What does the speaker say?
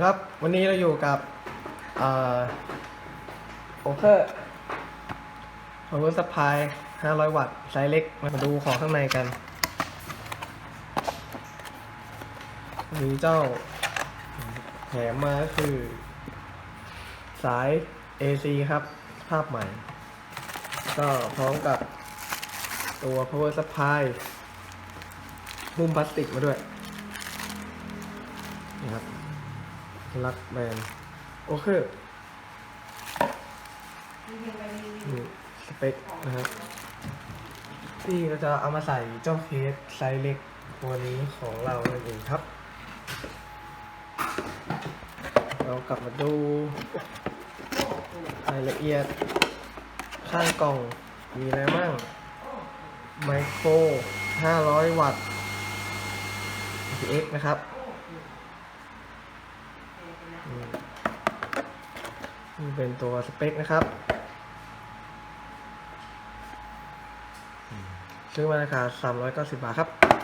ครับวันนี้เราอยู่กับโอเคอร์ power supply 500 วัตต์ไซส์เล็ก มาดูของข้างในกันมีเจ้าแถมมาคือ สาย AC ครับ ภาพใหม่ ก็พร้อมกับตัว power supply หุ้มพลาสติกมาด้วย ลักแบนโอเคนี่สเปคนะครับที่เราจะเอามาใส่เจ้าเคสไซส์เล็กตัวนี้ของเรานั่นเองครับ เรากลับมาดูรายละเอียดข้างกล่องมีอะไรบ้างไมโคร 500 วัตต์ PX นะครับ นี่เป็นตัวสเปคนะครับอืมซื้อมาราคา390 บาทครับ